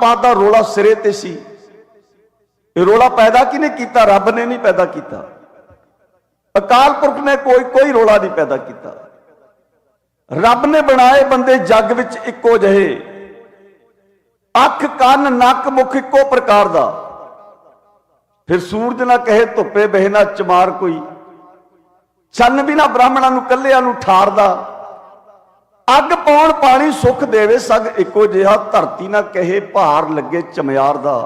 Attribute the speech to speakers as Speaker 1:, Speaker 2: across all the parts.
Speaker 1: ਪਾਤ ਦਾ ਰੋਲਾ ਸਿਰੇ ਤੇ ਸੀ। ਇਹ ਰੋਲਾ ਪੈਦਾ ਕਿਹਨੇ ਕੀਤਾ? ਰੱਬ ਨੇ ਨਹੀਂ ਪੈਦਾ ਕੀਤਾ। ਅਕਾਲ ਪੁਰਖ ਨੇ ਕੋਈ ਕੋਈ ਰੋਲਾ ਨਹੀਂ ਪੈਦਾ ਕੀਤਾ। ਰੱਬ ਨੇ ਬਣਾਏ ਬੰਦੇ ਜੱਗ ਵਿੱਚ ਇੱਕੋ ਜਿਹੇ। ਅੱਖ, ਕੰਨ, ਨੱਕ, ਮੁਖ ਇੱਕੋ ਪ੍ਰਕਾਰ ਦਾ। ਫਿਰ ਸੂਰਜ ਨਾ ਕਹੇ ਧੁੱਪੇ ਬਹਿ ਨਾ ਚਮਾਰ ਕੋਈ। ਚੰਨ ਵੀ ਨਾ ਬ੍ਰਾਹਮਣਾਂ ਨੂੰ ਕੱਲਿਆਂ ਨੂੰ ਠਾਰਦਾ। ਅੱਗ ਪਾਉਣ ਪਾਣੀ ਸੁੱਖ ਦੇਵੇ, ਸਗ ਇੱਕੋ ਜਿਹਾ ਧਰਤੀ ਨਾ ਕਹੇ, ਭਾਰ ਲੱਗੇ ਚਮਿਆਰ ਦਾ।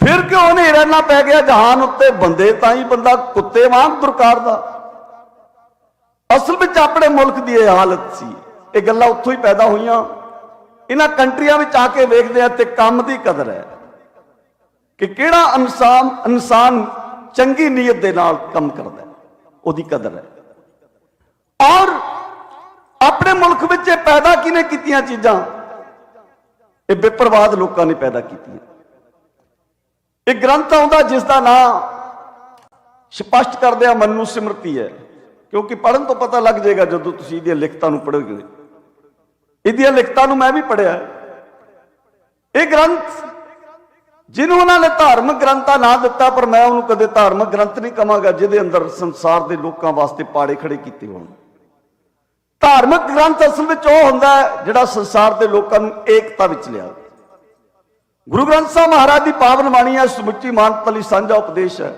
Speaker 1: ਫਿਰ ਕਿਉਂ ਹਨੇਰਾ ਨਾ ਪੈ ਗਿਆ? ਜਹਾਨ ਉੱਤੇ ਬੰਦੇ ਤਾਂ ਹੀ ਬੰਦਾ ਕੁੱਤੇ ਵਾਂਗ ਦੁਰਕਾਰਦਾ। ਅਸਲ ਵਿੱਚ ਆਪਣੇ ਮੁਲਕ ਦੀ ਇਹ ਹਾਲਤ ਸੀ। ਇਹ ਗੱਲਾਂ ਉੱਥੋਂ ਹੀ ਪੈਦਾ ਹੋਈਆਂ। ਇਹਨਾਂ ਕੰਟਰੀਆਂ ਵਿੱਚ ਆ ਕੇ ਵੇਖਦੇ ਆ ਤੇ ਕੰਮ ਦੀ ਕਦਰ ਹੈ ਕਿ ਕਿਹੜਾ ਇਨਸਾਨ ਇਨਸਾਨ ਚੰਗੀ ਨੀਅਤ ਦੇ ਨਾਲ ਕੰਮ ਕਰਦਾ ਉਹਦੀ ਕਦਰ ਹੈ। ਔਰ ਆਪਣੇ ਮੁਲਕ ਵਿੱਚ ਇਹ ਪੈਦਾ ਕਿਨੇ ਕੀਤੀਆਂ ਚੀਜ਼ਾਂ? ਇਹ ਬੇਪਰਵਾਦ ਲੋਕਾਂ ਨੇ ਪੈਦਾ ਕੀਤੀਆਂ। ਇਹ ਗ੍ਰੰਥ ਆਉਂਦਾ ਜਿਸ ਦਾ ਨਾਮ ਸਪਸ਼ਟ ਕਰਦਿਆਂ ਮਨ ਨੂੰ ਸਿਮਰਤੀ ਹੈ। ਕਿਉਂਕਿ ਪੜਨ ਤੋਂ ਪਤਾ ਲੱਗ ਜਾਏਗਾ ਜਦੋਂ ਤੁਸੀਂ ਇਹਦੀਆਂ ਲਿਖਤਾਂ ਨੂੰ ਪੜ੍ਹੋਗੇ। ਇਹਦੀਆਂ ਲਿਖਤਾਂ ਨੂੰ ਮੈਂ ਵੀ ਪੜਿਆ ਇਹ ਗ੍ਰੰਥ ਜਿਹਨੂੰ ਉਹਨਾਂ ਨੇ ਧਾਰਮਿਕ ਗ੍ਰੰਥਾ ਨਾ ਦਿੱਤਾ, ਪਰ ਮੈਂ ਉਹਨੂੰ ਕਦੇ ਧਾਰਮਿਕ ਗ੍ਰੰਥ ਨਹੀਂ ਕਹਾਂਗਾ ਜਿਹਦੇ ਅੰਦਰ ਸੰਸਾਰ ਦੇ ਲੋਕਾਂ ਵਾਸਤੇ ਪਾੜੇ ਖੜੇ ਕੀਤੇ ਹੋਣ। ਧਾਰਮਿਕ ਗ੍ਰੰਥ ਅਸਲ ਵਿੱਚ ਉਹ ਹੁੰਦਾ ਹੈ ਜਿਹੜਾ ਸੰਸਾਰ ਦੇ ਲੋਕਾਂ ਨੂੰ ਏਕਤਾ ਵਿੱਚ ਲਿਆ ਗੁਰੂ ਗ੍ਰੰਥ ਸਾਹਿਬ ਮਹਾਰਾਜ ਦੀ ਪਾਵਨ ਬਾਣੀ ਹੈ, ਸਮੁੱਚੀ ਮਾਨਵਤਾ ਲਈ ਸਾਂਝਾ ਉਪਦੇਸ਼ ਹੈ।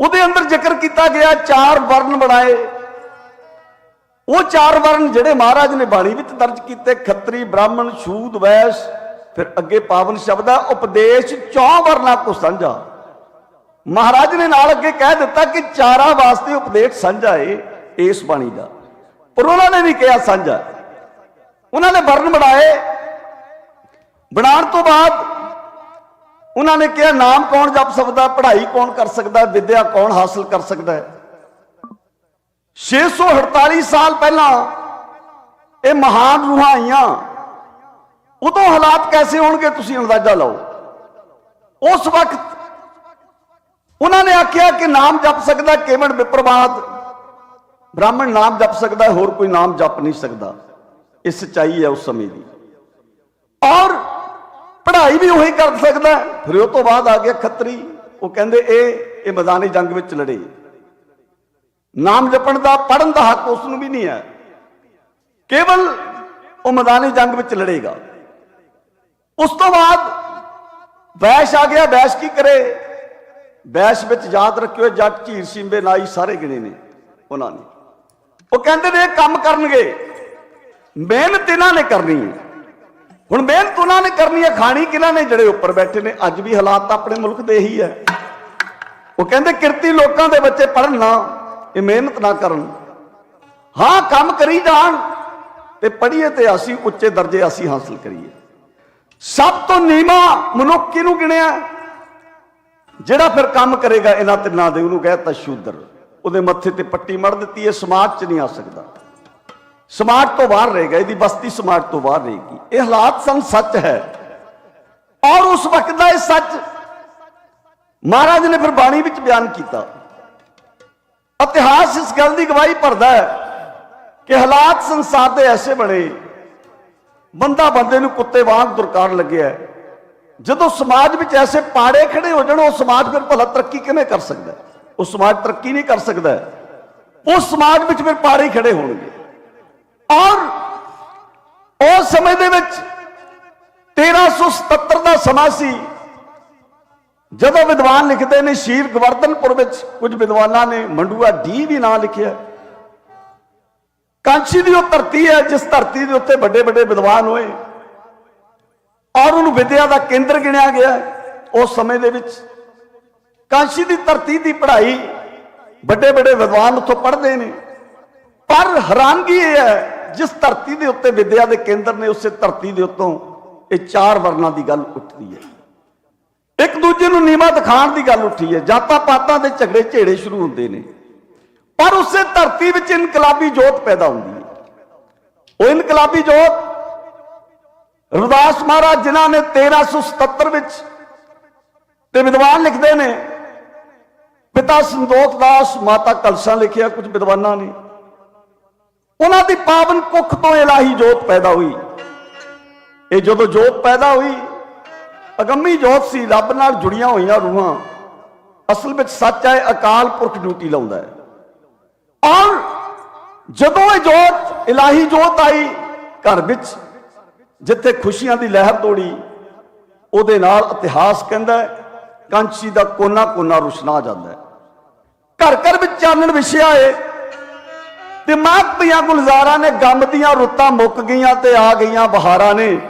Speaker 1: ਉਹਦੇ ਅੰਦਰ ਜ਼ਿਕਰ ਕੀਤਾ ਗਿਆ ਚਾਰ ਵਰਨ ਬਣਾਏ। ਉਹ ਚਾਰ ਵਰਨ ਜਿਹੜੇ ਮਹਾਰਾਜ ਨੇ ਬਾਣੀ ਵਿੱਚ ਦਰਜ ਕੀਤੇ, ਖੱਤਰੀ, ਬ੍ਰਾਹਮਣ ਸ਼ੂਦ ਵੈਸ਼, ਫਿਰ ਅੱਗੇ ਪਾਵਨ ਸ਼ਬਦ ਹੈ, ਉਪਦੇਸ਼ ਚੌਂ ਵਰਨਾ ਕੋ ਸਾਂਝਾ। ਮਹਾਰਾਜ ਨੇ ਨਾਲ ਅੱਗੇ ਕਹਿ ਦਿੱਤਾ ਕਿ ਚਾਰਾਂ ਵਾਸਤੇ ਉਪਦੇਸ਼ ਸਾਂਝਾ ਏ ਇਸ ਬਾਣੀ ਦਾ। ਪਰ ਉਹਨਾਂ ਨੇ ਵੀ ਕਿਹਾ ਸਾਂਝਾ। ਉਹਨਾਂ ਨੇ ਵਰਨ ਬਣਾਏ। ਬਣਾਉਣ ਤੋਂ ਬਾਅਦ ਉਹਨਾਂ ਨੇ ਕਿਹਾ, ਨਾਮ ਕੌਣ ਜਪ ਸਕਦਾ, ਪੜ੍ਹਾਈ ਕੌਣ ਕਰ ਸਕਦਾ, ਵਿਦਿਆ ਕੌਣ ਹਾਸਲ ਕਰ ਸਕਦਾ ਹੈ। 648 ਸਾਲ ਪਹਿਲਾਂ ਇਹ ਮਹਾਨ ਰੂਹਾਂ ਆਈਆਂ। ਉਦੋਂ ਹਾਲਾਤ ਕੈਸੇ ਹੋਣਗੇ ਤੁਸੀਂ ਅੰਦਾਜ਼ਾ ਲਾਓ। ਉਸ ਵਕਤ ਉਹਨਾਂ ਨੇ ਆਖਿਆ ਕਿ ਨਾਮ ਜਪ ਸਕਦਾ ਕੇਵਲ ਵਿਪਰਵਾਦ ਬ੍ਰਾਹਮਣ ਨਾਮ ਜਪ ਸਕਦਾ ਹੈ, ਹੋਰ ਕੋਈ ਨਾਮ ਜਪ ਨਹੀਂ ਸਕਦਾ। ਇਹ ਸਚਾਈ ਹੈ ਉਸ ਸਮੇਂ ਦੀ। ਔਰ ਪੜ੍ਹਾਈ ਵੀ ਉਹੀ ਕਰ ਸਕਦਾ ਫਿਰ ਉਹ ਤੋਂ ਬਾਅਦ ਆ ਗਿਆ ਖੱਤਰੀ। ਉਹ ਕਹਿੰਦੇ ਇਹ ਇਹ ਮੈਦਾਨੀ ਜੰਗ ਵਿੱਚ ਲੜੇ। ਨਾਮ ਜਪਣ ਦਾ ਪੜਨ ਦਾ ਹੱਕ ਉਸ ਨੂੰ ਵੀ ਨਹੀਂ ਹੈ। ਕੇਵਲ ਉਹ ਮੈਦਾਨੀ ਜੰਗ ਵਿੱਚ ਲੜੇਗਾ। ਉਸ ਤੋਂ ਬਾਅਦ ਵੈਸ਼ ਆ ਗਿਆ। ਵੈਸ਼ ਕੀ ਕਰੇ? ਵੈਸ਼ ਵਿੱਚ ਯਾਦ ਰੱਖਿਓ ਜੱਟ ਝੀਰ ਸਿੰਬੇ ਨਾਈ ਸਾਰੇ ਗਿਣੇ ਨੇ ਉਹਨਾਂ ਨੇ। ਉਹ ਕਹਿੰਦੇ ਨੇ ਇਹ ਕੰਮ ਕਰਨਗੇ। ਮਿਹਨਤ ਇਹਨਾਂ ਨੇ ਕਰਨੀ। ਹੈ ਹੁਣ ਮਿਹਨਤ ਉਹਨਾਂ ਨੇ ਕਰਨੀ ਹੈ, ਖਾਣੀ ਕਿਹਨਾਂ ਨੇ? ਜਿਹੜੇ ਉੱਪਰ ਬੈਠੇ ਨੇ। ਅੱਜ ਵੀ ਹਾਲਾਤ ਤਾਂ ਆਪਣੇ ਮੁਲਕ ਦੇ ਇਹੀ ਹੈ। ਉਹ ਕਹਿੰਦੇ ਕਿਰਤੀ ਲੋਕਾਂ ਦੇ ਬੱਚੇ ਪੜ੍ਹਨ ਨਾ, ਇਹ ਮਿਹਨਤ ਨਾ ਕਰਨ। ਹਾਂ, ਕੰਮ ਕਰੀ ਜਾਣ ਤੇ ਪੜ੍ਹੀਏ ਤੇ ਅਸੀਂ ਉੱਚੇ ਦਰਜੇ ਅਸੀਂ ਹਾਸਲ ਕਰੀਏ। ਸਭ ਤੋਂ ਨੀਵਾ ਮਨੁੱਖ ਕਿਹਨੂੰ ਗਿਣਿਆ? ਜਿਹੜਾ ਫਿਰ ਕੰਮ ਕਰੇਗਾ, ਇਹਨਾਂ ਤਿੰਨਾਂ ਦੇ। ਉਹਨੂੰ ਕਹਿਤਾ ਸ਼ੂਦਰ। ਉਹਦੇ ਮੱਥੇ ਤੇ ਪੱਟੀ ਮੜ ਦਿੱਤੀ, ਇਹ ਸਮਾਜ 'ਚ ਨਹੀਂ ਆ ਸਕਦਾ। ਸਮਾਜ ਤੋਂ ਬਾਹਰ ਰਹੇਗਾ ਇਹਦੀ ਬਸਤੀ ਸਮਾਜ ਤੋਂ ਬਾਹਰ ਰਹੇਗੀ ਇਹ ਹਾਲਾਤ ਸਨ, ਸੱਚ ਹੈ। ਔਰ ਉਸ ਵਕਤ ਦਾ ਇਹ ਸੱਚ, ਮਹਾਰਾਜ ਨੇ ਫਿਰ ਬਾਣੀ ਵਿੱਚ ਬਿਆਨ ਕੀਤਾ। ਇਤਿਹਾਸ ਇਸ ਗੱਲ ਦੀ ਗਵਾਹੀ ਭਰਦਾ ਹੈ ਕਿ ਹਾਲਾਤ ਸੰਸਾਰ ਦੇ ਐਸੇ ਬਣੇ, ਬੰਦਾ ਬੰਦੇ ਨੂੰ ਕੁੱਤੇ ਵਾਂਗ ਦੁਰਕਾਰ ਲੱਗਿਆ ਜਦੋਂ ਸਮਾਜ ਵਿੱਚ ਐਸੇ ਪਾੜੇ ਖੜੇ ਹੋ ਜਾਣ, ਉਹ ਸਮਾਜ ਫਿਰ ਭਲਾ ਤਰੱਕੀ ਕਿਵੇਂ ਕਰ ਸਕਦਾ ਹੈ? ਉਹ ਸਮਾਜ ਤਰੱਕੀ ਨਹੀਂ ਕਰ ਸਕਦਾ। ਉਸ ਸਮਾਜ ਵਿੱਚ ਫਿਰ ਪਾੜੇ ਖੜੇ ਹੋਣਗੇ। ਔਰ ਉਸ ਸਮੇਂ ਦੇ ਵਿੱਚ 1377 ਦਾ ਸਮਾਂ ਸੀ, ਜਦੋਂ ਵਿਦਵਾਨ ਲਿਖਦੇ ਨੇ ਸ਼ੀਰ ਗਵਰਧਨਪੁਰ ਵਿੱਚ ਕੁਝ ਵਿਦਵਾਨਾਂ ਨੇ ਮੰਡੂਆ ਡੀ ਵੀ ਨਾਂ ਲਿਖਿਆ। ਕਾਂਚੀ ਦੀ ਉਹ ਧਰਤੀ ਹੈ, ਜਿਸ ਧਰਤੀ ਦੇ ਉੱਤੇ ਵੱਡੇ ਵੱਡੇ ਵਿਦਵਾਨ ਹੋਏ ਔਰ ਉਹਨੂੰ ਵਿਦਿਆ ਦਾ ਕੇਂਦਰ ਗਿਣਿਆ ਗਿਆ। ਉਸ ਸਮੇਂ ਦੇ ਵਿੱਚ ਕਾਂਸ਼ੀ ਦੀ ਧਰਤੀ ਦੀ ਪੜ੍ਹਾਈ ਵੱਡੇ ਵੱਡੇ ਵਿਦਵਾਨ ਉੱਥੋਂ ਪੜ੍ਹਦੇ ਨੇ। ਪਰ ਹੈਰਾਨਗੀ ਇਹ ਹੈ, ਜਿਸ ਧਰਤੀ ਦੇ ਉੱਤੇ ਵਿਦਿਆ ਦੇ ਕੇਂਦਰ ਨੇ, ਉਸੇ ਧਰਤੀ ਦੇ ਉੱਤੋਂ ਇਹ ਚਾਰ ਵਰਨਾਂ ਦੀ ਗੱਲ ਉੱਠਦੀ ਹੈ। ਇੱਕ ਦੂਜੇ ਨੂੰ ਨੀਵਾ ਦਿਖਾਉਣ ਦੀ ਗੱਲ ਉੱਠੀ ਹੈ। ਜਾਤਾਂ ਪਾਤਾਂ ਦੇ ਝਗੜੇ ਝੇੜੇ ਸ਼ੁਰੂ ਹੁੰਦੇ ਨੇ। ਪਰ ਉਸੇ ਧਰਤੀ ਵਿੱਚ ਇਨਕਲਾਬੀ ਜੋਤ ਪੈਦਾ ਹੁੰਦੀ ਹੈ। ਉਹ ਇਨਕਲਾਬੀ ਜੋਤ ਰਵਿਦਾਸ ਮਹਾਰਾਜ, ਜਿਨ੍ਹਾਂ ਨੇ 1377 ਵਿੱਚ ਤੇ ਵਿਦਵਾਨ ਲਿਖਦੇ ਨੇ ਪਿਤਾ ਸੰਦੋਖ ਦਾਸ ਮਾਤਾ ਕਲਸਾ ਲਿਖਿਆ ਕੁਝ ਵਿਦਵਾਨਾਂ ਨੇ। ਉਹਨਾਂ ਦੀ ਪਾਵਨ ਕੁੱਖ ਤੋਂ ਇਲਾਹੀ ਜੋਤ ਪੈਦਾ ਹੋਈ। ਇਹ ਜਦੋਂ ਜੋਤ ਪੈਦਾ ਹੋਈ ਅਗੰਮੀ ਜੋਤ ਸੀ ਰੱਬ ਨਾਲ ਜੁੜੀਆਂ ਹੋਈਆਂ ਰੂਹਾਂ। ਅਸਲ ਵਿੱਚ ਸੱਚ ਹੈ ਅਕਾਲ ਪੁਰਖ ਡਿਊਟੀ ਲਾਉਂਦਾ ਹੈ। ਔਰ ਜਦੋਂ ਇਹ ਜੋਤ ਇਲਾਹੀ ਜੋਤ ਆਈ ਘਰ ਵਿੱਚ ਜਿੱਥੇ ਖੁਸ਼ੀਆਂ ਦੀ ਲਹਿਰ ਤੋੜੀ ਉਹਦੇ ਨਾਲ ਇਤਿਹਾਸ ਕਹਿੰਦਾ ਹੈ, ਕਾਂਚੀ ਦਾ ਕੋਨਾ ਕੋਨਾ ਰੁਸ਼ਨਾ ਜਾਂਦਾ ਹੈ। ਘਰ ਘਰ ਵਿੱਚ ਚਾਨਣ ਵਿਛਿਆ ਏ। ਦਿਮਾਗ ਮਾਂ ਗੁਲਜ਼ਾਰਾਂ ਨੇ ਗਮ ਦੀਆਂ ਰੁੱਤਾਂ ਮੁੱਕ ਗਈਆਂ ਤੇ ਆ ਗਈਆਂ ਬਹਾਰਾਂ ਨੇ।